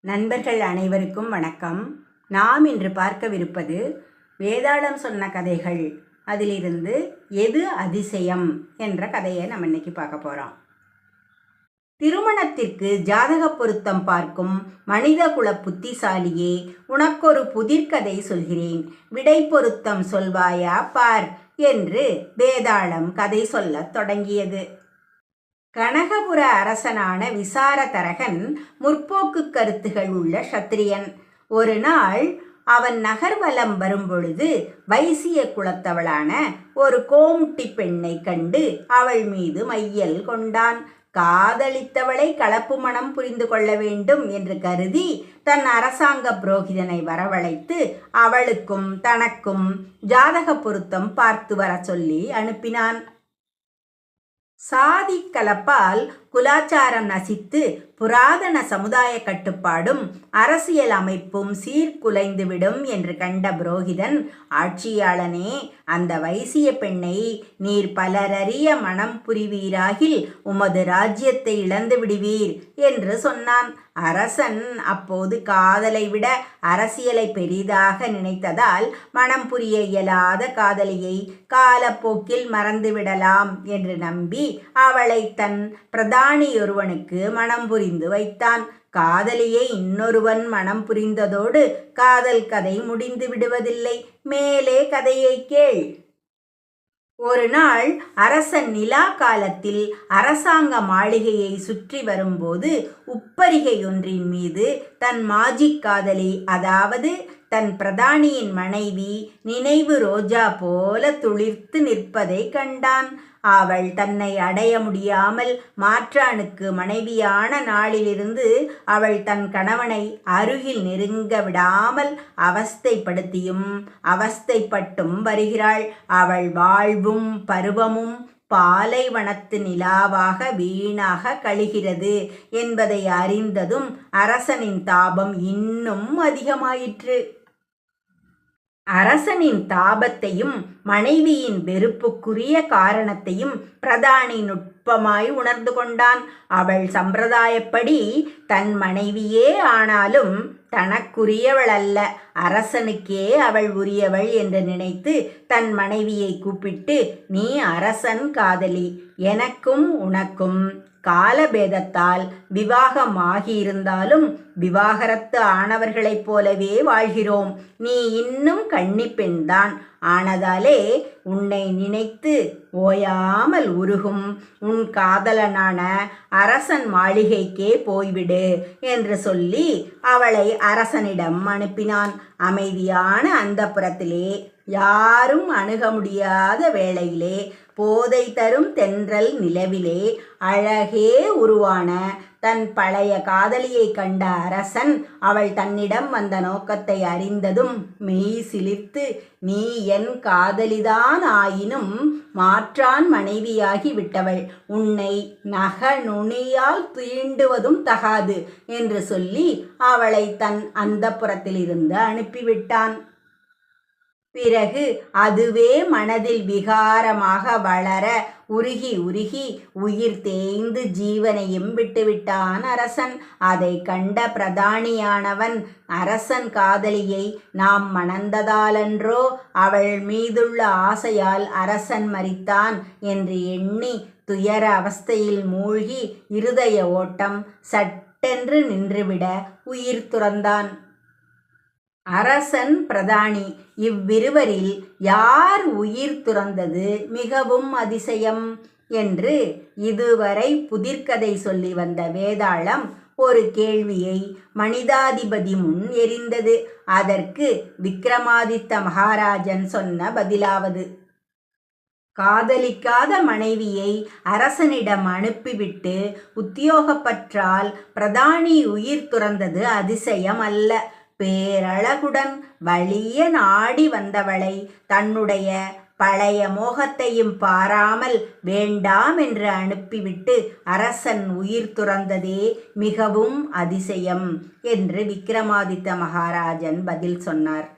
நண்பர்கள் அனைவருக்கும் வணக்கம். நாம் இன்று பார்க்கவிருப்பது வேதாளம் சொன்ன கதைகள். அதிலிருந்து எது அதிசயம் என்ற கதையை நம்ம இன்னைக்கு பார்க்க போகிறோம் திருமணத்திற்கு ஜாதக பொருத்தம் பார்க்கும் மனித குல புத்திசாலியே உனக்கொரு புதிர்கதை சொல்கிறேன். விடை பொருத்தம் சொல்வாயா பார் என்று வேதாளம் கதை சொல்லத் தொடங்கியது. கனகபுர அரசனான விசாரதரகன் முற்போக்கு கருத்துகள் உள்ள சத்திரியன். ஒரு நாள் அவன் நகர்வலம் வரும்பொழுது வைசிய குலத்தவளான ஒரு கோமுட்டி பெண்ணை கண்டு அவள் மீது மையல் கொண்டான். காதலித்தவளை கலப்பு மனம் புரிந்து கொள்ள வேண்டும் என்று கருதி தன் அரசாங்க புரோகிதனை வரவழைத்து அவளுக்கும் தனக்கும் ஜாதக பொருத்தம் பார்த்து வர சொல்லி அனுப்பினான். சாதி கலப்பால் குலாச்சாரம் நசித்து புராதன சமுதாய கட்டுப்பாடும் அரசியல் அமைப்பும் சீர்குலைந்துவிடும் என்று கண்ட புரோகிதன் ஆட்சியாளனே அந்த வைசிய பெண்ணை நீர் பலரறிய மனம் புரிவீராகில் உமது ராஜ்யத்தை இழந்து விடுவீர் என்று சொன்னான். அரசன் அப்போது காதலை விட அரசியலை பெரிதாக நினைத்ததால் மனம் புரிய இயலாத காதலியை காலப்போக்கில் மறந்துவிடலாம் என்று நம்பி அவளை தன் பிரதானியொருவனுக்கு மனம் புரிந்து வைத்தான். காதலியை இன்னொருவன் மனம் புரிந்ததோடு காதல் கதை முடிந்து விடுவதில்லை. மேலே கதையை கேள். ஒரு நாள் அரசன் நிலா காலத்தில் அரசாங்க மாளிகையை சுற்றி வரும்போது உப்பரிகை ஒன்றின் மீது தன் மாஜிக் காதலி அதாவது தன் பிரதானியின் மனைவி நினைவு ரோஜா போல துளிர்த்து நிற்பதை கண்டான். அவள் தன்னை அடைய முடியாமல் மாற்றானுக்கு மனைவியான நாளிலிருந்து அவள் தன் கணவனை அருகில் நெருங்க விடாமல் அவஸ்தைப்படுத்தியும் அவஸ்தைப்பட்டும் வருகிறாள். அவள் வாழ்வும் பருவமும் பாலைவனத்து நிலாவாக வீணாக கழிகிறது என்பதை அறிந்ததும் அரசனின் தாபம் இன்னும் அதிகமாயிற்று. அரசனின் தாபத்தையும் மனைவியின் வெறுப்புக்குரிய காரணத்தையும் பிரதானி நுட்பமாய் உணர்ந்து கொண்டான். அவள் சம்பிரதாயப்படி தன் மனைவியே ஆனாலும் தனக்குரியவள் அல்ல அரசனுக்கே அவள் உரியவள் என்று நினைத்து தன் மனைவியை கூப்பிட்டு நீ அரசன் காதலி எனக்கும் உனக்கும் காலபேதத்தால் விவாகமாகியிருந்தாலும் விவாகரத்து ஆனவர்களைப் போலவே வாழ்கிறோம். நீ இன்னும் கன்னிப்பெண்தான் ஆனதாலே உன்னை நினைத்து ஓயாமல் உருகும். உன் காதலனான அரசன் மாளிகைக்கே போய்விடு என்று சொல்லி அவளை அரசனிடம் அனுப்பினான். அமைதியான அந்த புறத்திலே யாரும் அணுக முடியாத வேளையிலே போதை தரும் தென்றல் நிலவிலே அழகே உருவான தன் பழைய காதலியை கண்ட அரசன் அவள் தன்னிடம் வந்த நோக்கத்தை அறிந்ததும் மெய் சிலிர்த்து நீ என் காதலிதான் ஆயினும் மாற்றான் மனைவியாகி விட்டவள். உன்னை நக நுனியால் தீண்டுவதும் தகாது என்று சொல்லி அவளை தன் அந்த புறத்திலிருந்து அனுப்பிவிட்டான். பிறகு அதுவே மனதில் விகாரமாக வளர உருகி உருகி உயிர் தேய்ந்து ஜீவனையும் விட்டுவிட்டான் அரசன். அதை கண்ட பிரதானியானவன் அரசன் காதலியை நாம் மணந்ததாலன்றோ? அவள் மீதுள்ள ஆசையால் அரசன் மறித்தான் என்று எண்ணி துயர அவஸ்தையில் மூழ்கி இருதய ஓட்டம் சட்டென்று நின்றுவிட உயிர் துறந்தான். அரசன் பிரதானி. இவ்விருவரில் யார் உயிர் துறந்தது மிகவும் அதிசயம் என்று இதுவரை புதிர்கதை சொல்லி வந்த வேதாளம் ஒரு கேள்வியை மனிதாதிபதி முன் எரிந்தது. அதற்கு விக்ரமாதித்த மகாராஜன் சொன்ன பதிலாவது. காதலிக்காத மனைவியை அரசனிடம் அனுப்பிவிட்டு உத்தியோகப்பற்றால் பிரதானி உயிர் துறந்தது அதிசயம் அல்ல பேரழகுடன் வலிய நாடி வந்தவளை தன்னுடைய பழைய மோகத்தையும் பாராமல் வேண்டாம் என்று அனுப்பிவிட்டு அரசன் உயிர் துறந்ததே மிகவும் அதிசயம் என்று விக்ரமாதித்த மகாராஜன் பதில் சொன்னார்.